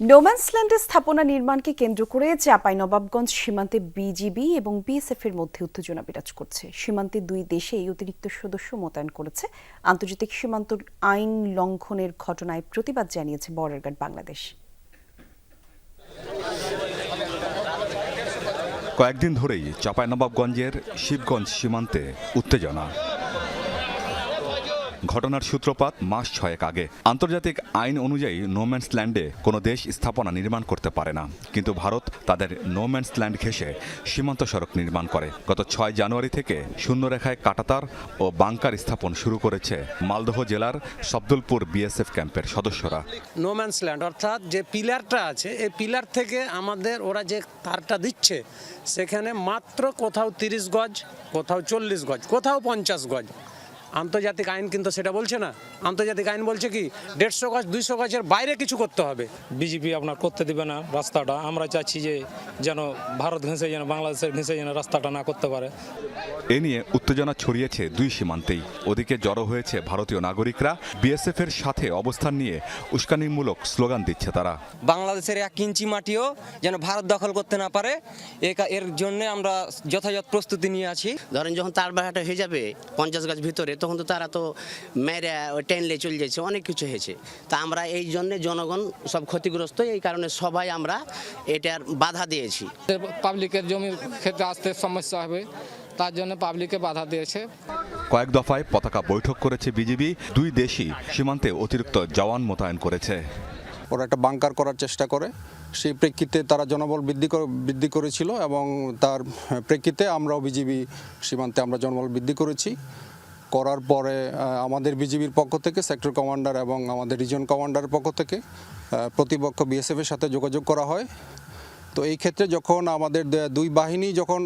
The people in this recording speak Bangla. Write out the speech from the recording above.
নোম্যান্সল্যান্ডে স্থাপনা নির্মাণকে কেন্দ্র করে চাঁপাইনবাবগঞ্জ সীমান্তে বিজিবি এবং বিএসএফ এর মধ্যে উত্তেজনা বিরাজ করছে। সীমান্তে দুই দেশে এই অতিরিক্ত সদস্য মোতায়েন করেছে। আন্তর্জাতিক সীমান্ত আইন লঙ্ঘনের ঘটনায় প্রতিবাদ জানিয়েছে বর্ডার গার্ড বাংলাদেশ। কয়েকদিন ধরেই চাপাই নবাবগঞ্জের শিবগঞ্জ সীমান্তে উত্তেজনা। ঘটনার সূত্রপাত মাস ছয়েক আগে। আন্তর্জাতিক আইন অনুযায়ী নোম্যান্স ল্যান্ডে কোনো দেশ স্থাপনা নির্মাণ করতে পারে না। কিন্তু ভারত তাদের নোম্যান্স ল্যান্ড ঘেঁষে সীমান্ত সড়ক নির্মাণ করে। গত ছয় জানুয়ারি থেকে শূন্যরেখায় কাটাতার ও বাংকার স্থাপন শুরু করেছে মালদহ জেলার শব্দলপুর বিএসএফ ক্যাম্পের সদস্যরা। নোম্যান্স ল্যান্ড অর্থাৎ যে পিলারটা আছে, এই পিলার থেকে আমাদের ওরা যে তারটা দিচ্ছে, সেখানে মাত্র কোথাও তিরিশ গজ, কোথাও চল্লিশ গজ, কোথাও পঞ্চাশ গজ। আন্তর্জাতিক আইন কিন্তু সেটা বলছে না। আন্তর্জাতিক আইন বলছে কি দেড়শো গজ দুইশো গজের বাইরে কিছু করতে হবে। বিজেপি আপনার করতে দেবে না রাস্তাটা। আমরা চাচ্ছি যে যেন ভারত ঘেঁষে যেন বাংলাদেশের ঘেঁষে যেন রাস্তাটা না করতে পারে। এ নিয়ে উত্তেজনা ছড়িয়েছে দুই সীমান্তেই। ওদিকে জড়ো হয়েছে ভারতীয় নাগরিকরা। বিএসএফ এর সাথে অবস্থান নিয়ে উস্কানিমূলক স্লোগান দিচ্ছে তারা। বাংলাদেশের এক ইঞ্চি মাটিও যেন ভারত দখল করতে না পারে এ কা- এর জন্য আমরা যথাযথ প্রস্তুতি নিয়ে আছি। ধরেন যখন তার বাড়াটা হয়ে যাবে পঞ্চাশ গাছ ভিতরে তখন তো তারা তো মেরে টেনলে চলে যাচ্ছে অনেক কিছু হয়েছে। তা আমরা এই জন্য জনগণ সব ক্ষতিগ্রস্ত এই কারণে সবাই আমরা এটার বাধা দিয়েছি। পাবলিকের জমি ক্ষেত্রে আসতে সমস্যা হবে তার জন্য পাবলিকে বাধা দিয়েছে। কয়েক দফায় পতাকা বৈঠক করেছে বিজিবি দুই দেশই সীমান্তে অতিরিক্ত জওয়ান মোতায়েন করেছে। ওরা একটা বাংকার করার চেষ্টা করে সেই প্রেক্ষিতে তারা জনবল বৃদ্ধি করে বৃদ্ধি করেছিল এবং তার প্রেক্ষিতে আমরাও বিজিবি সীমান্তে আমরা জনবল বৃদ্ধি করেছি। করার পরে আমাদের বিজিবির পক্ষ থেকে, সেক্টর কমান্ডার এবং আমাদের রিজন কমান্ডারের পক্ষ থেকে প্রতিপক্ষ বিএসএফ এর সাথে যোগাযোগ করা হয়। তো এই ক্ষেত্রে যখন আমাদের দুই বাহিনী যখন